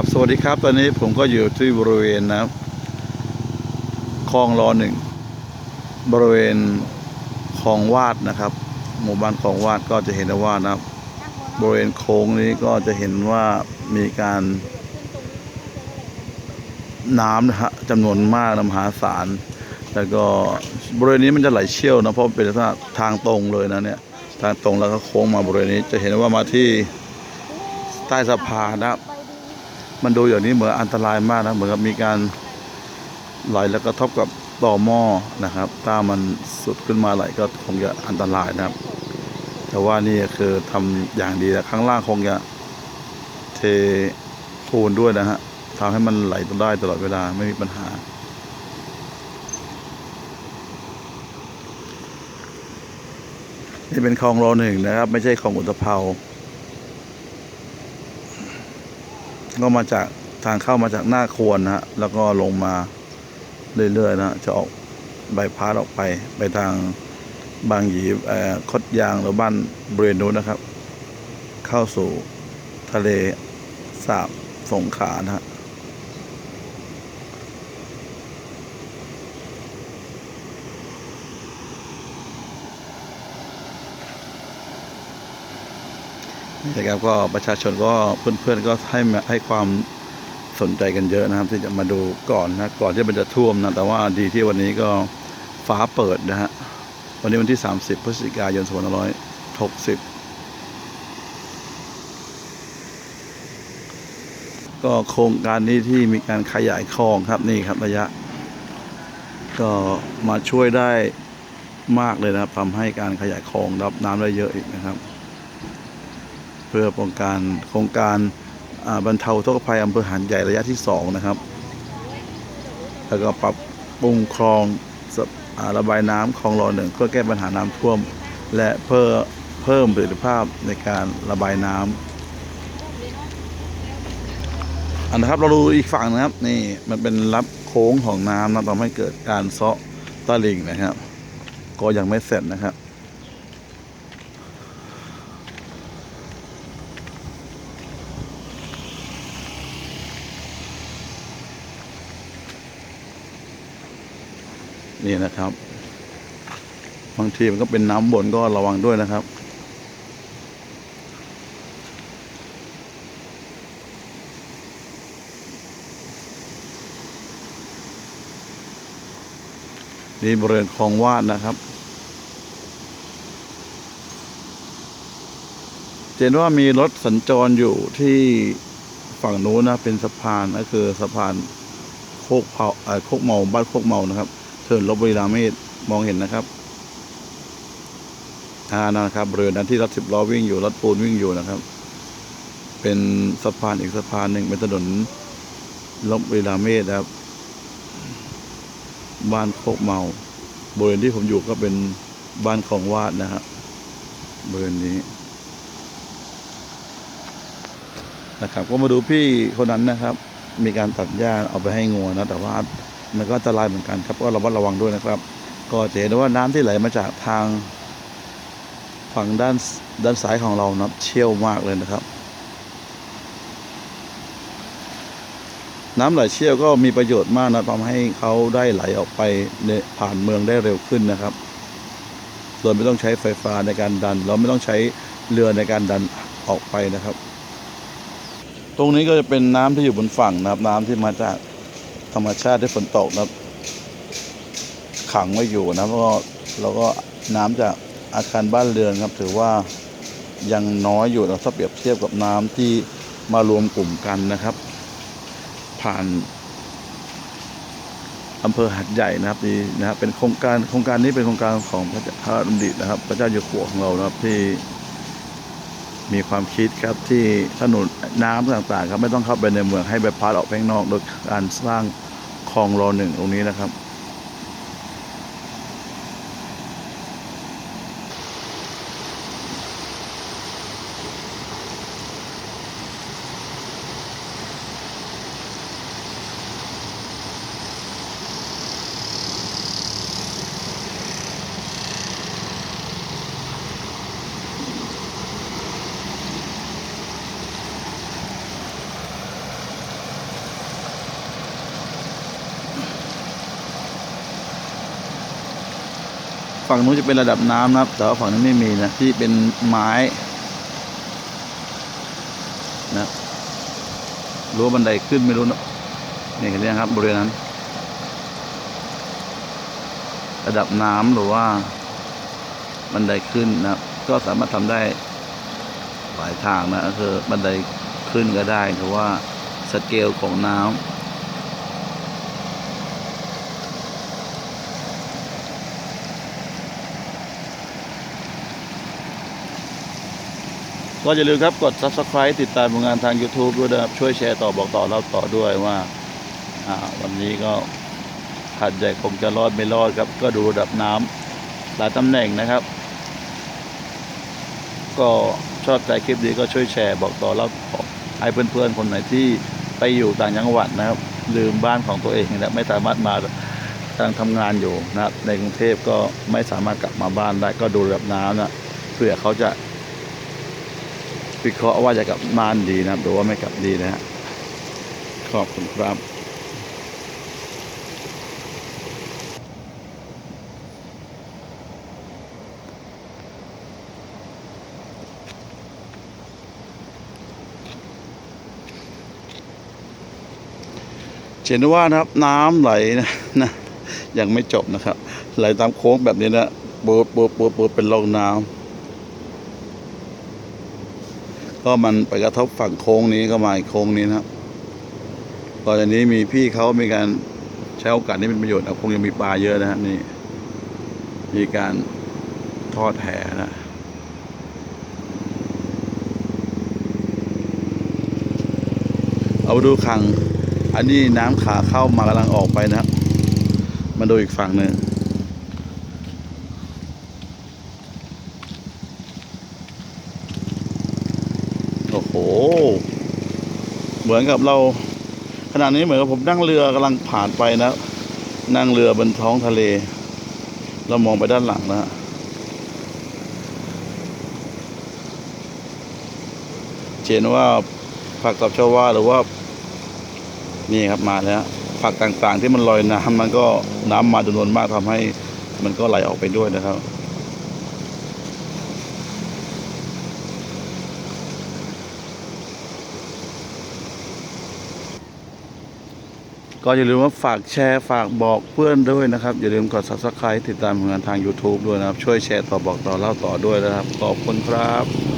ครับ สวัสดีครับ ตอนนี้ผมก็อยู่ที่บริเวณนะครับคลองรอหนึ่งบริเวณคลองวาดนะครับ หมู่บ้านคลองวาดก็จะเห็นได้ว่านะครับบริเวณโค้งนี้ก็จะเห็นว่ามีการน้ำนะฮะจำนวนมากนะมหาศาลแล้วก็บริเวณนี้มันจะไหลเชี่ยวนะเพราะเป็นลักษณะทางตรงเลยนะเนี่ยทางตรงแล้วก็โค้งมาบริเวณนี้จะเห็นว่ามาที่ใต้สะพานนะครับ มันดูอย่างนี้เหมือนอันตรายมากนะเหมือนกับมีการไหลแล้วกระทบกับต่อหม้อนะครับ ถ้ามันสุดขึ้นมาไหลก็คงจะอันตรายนะครับ แต่ว่านี่คือทำอย่างดีแต่ข้างล่างคงจะเทปูนด้วยนะฮะทำให้มันไหลได้ตลอดเวลาไม่มีปัญหา นี่เป็นคลองรอหนึ่งนะครับ ไม่ใช่คลองอุตภเปา ก็มาจากทางเข้ามาจากหน้าควรนะฮะแล้วก็ลงมาเรื่อยๆนะฮะจะออกใบพาดออกไปไปทางบางหยีเอ่อคดยางหรือบ้านบริเวณนู้นนะครับ เข้าสู่ทะเลสาบสงขลานะฮะ นะครับก็ประชาชนก็เพื่อนๆก็ให้ให้ความสนใจกันเยอะนะครับ ที่จะมาดูก่อนนะก่อนที่มันจะท่วมนะแต่ว่าดีที่วันนี้ก็ฟ้าเปิดนะฮะวันนี้วันที่ 30 พฤศจิกายน2560ก็โครงการนี้ที่มีการขยายคลองครับนี่ครับระยะ ก็มาช่วยได้มากเลยนะครับทำให้การขยายคลองรับน้ำได้เยอะอีกนะครับ เพื่อป้องกันโครงการบรรเทาทุกภัยอำเภอหาดใหญ่ระยะที่สองนะครับ แล้วก็ปรับปรุงคลองระบายน้ำคลองรอหนึ่งเพื่อแก้ปัญหาน้ำท่วม และเพื่อเพิ่มประสิทธิภาพในการระบายน้ำอันนะครับเราดูอีกฝั่งนะครับนี่มันเป็นรับโค้งของน้ำนะทำให้เกิดการเซาะตะลิ่งนะครับ ก็ยังไม่เสร็จนะครับ นี่นะครับบางทีมันก็เป็นน้ำบนก็ระวังด้วยนะครับ นี่บริเวณคลองวาดนะครับ เห็นว่ามีรถสัญจรอยู่ที่ฝั่งนู้นนะเป็นสะพานก็คือสะพานโคกเผาอ่อโคกเมาบ้านโคกเมานะครับ เทินลบบุรีราเมศมองเห็นนะครับอ่านั่นะครับบริเวณนั้นที่รถสิบล้อวิ่งอยู่รถปูนวิ่งอยู่นะครับ เป็นสะพานอีกสะพานหนึ่งเป็นถนนลบบุรีราเมศครับ บ้านโคกเมาบริเวณที่ผมอยู่ก็เป็นบ้านของวาดนะครับบริเวณนี้นะครับ ก็มาดูพี่คนนั้นนะครับ มีการตัดหญ้าเอาไปให้งัวนะแต่ว่า มันก็อันตรายเหมือนกันครับ ก็ระมัดระวังด้วยนะครับ ก็จะเห็นว่าน้ำที่ไหลมาจากทางฝั่งด้านด้านซ้ายของเรานะเชี่ยวมากเลยนะครับ น้ำไหลเชี่ยวก็มีประโยชน์มากนะทำให้เขาได้ไหลออกไปในผ่านเมืองได้เร็วขึ้นนะครับโดยไม่ต้องใช้ไฟฟ้าในการดัน เราไม่ต้องใช้เรือในการดันออกไปนะครับ ตรงนี้ก็จะเป็นน้ำที่อยู่บนฝั่งนะครับ น้ำที่มาจาก รรมชาติที่ฝนตกนะครับ ขังไว้อยู่นะแล้วก็แล้วก็น้ำจากอาคารบ้านเรือนครับ ถือว่ายังน้อยอยู่นะถ้าเปรียบเทียบกับน้ำที่มารวมกลุ่มกันนะครับ ผ่านอำเภอหัดใหญ่นะครับนี่นะครับเป็นโครงการโครงการนี้เป็นโครงการของพระพระดำรินะครับ พระเจ้าอยู่หัวของเรานะครับที่มีความคิดครับที่ถนนน้ำต่างๆ ครับไม่ต้องเข้าไปในเมืองให้ไปพาสออกไปข้างนอกโดยการสร้าง คลองรอหนึ่งตรงนี้นะครับ ฝั่งนู้นจะเป็นระดับน้ำนะครับ แต่ว่าฝั่งนี้ไม่มีนะ ที่เป็นไม้นะรู้วบันไดขึ้นไม่รู้นะนี่เห็นยังครับบริเวณนั้น ระดับน้ำหรือว่า บันไดขึ้นนะครับ ก็สามารถทำได้หลายทางนะก็คือบันไดขึ้นก็ได้หรือว่าสเกลของน้ำ ก็อย่าลืมครับกด subscribe ติดตามผลงานทาง YouTube ด้วยนะครับช่วยแชร์ต่อบอกต่อเล่าต่อด้วยว่าวันนี้ก็หัดใหญ่คงจะรอดไม่รอดครับ ก็ดูระดับน้ำหลายตำแหน่งนะครับ ก็ชอบใจคลิปนี้ก็ช่วยแชร์บอกต่อเล่าต่อให้เพื่อนๆคนไหนที่ไปอยู่ต่างจังหวัดนะครับ ลืมบ้านของตัวเองและไม่สามารถมาทางทำงานอยู่นะครับ ในกรุงเทพก็ไม่สามารถกลับมาบ้านได้ก็ดูระดับน้ำนะเพื่อเขาจะ วิเคราะห์ว่าจะกลับบ้านดีนะครับหรือว่าไม่กลับดีนะฮะขอบคุณครับเห็นว่านะครับน้ำไหลนะนะยังไม่จบนะครับ ไหลตามโค้งแบบนี้นะปูดปูดปูดเป็นร่องน้ำ ก็มันไปกระทบฝั่งโค้งนี้ก็มาอีกโค้งนี้นะครับตอนนี้มีพี่เขามีการใช้โอกาสนี้เป็นประโยชน์นะคงยังมีปลาเยอะนะครับนี่ มีการทอดแหนะเอามาดูขัง อันนี้น้ำขาเข้ามากำลังออกไปนะครับมาดูอีกฝั่งหนึ่ง โอ้โห เหมือนกับเรา ขณะนี้เหมือนกับผมนั่งเรือกำลังผ่านไปนะ นั่งเรือบนท้องทะเล เรามองไปด้านหลังนะเห็นว่าผักตับชวาหรือว่า นี่ครับมาแล้วผักต่างๆที่มันลอยน้ำมันก็น้ำมาจำนวนมากทำให้มันก็ไหลออกไปด้วยนะครับ ก็อย่าลืมว่าฝากแชร์ฝากบอกเพื่อนด้วยนะครับ อย่าลืมกด subscribe ติดตามผลงานทาง YouTube ด้วยนะครับ ช่วยแชร์ต่อบอกต่อเล่าต่อด้วยนะครับ ขอบคุณครับ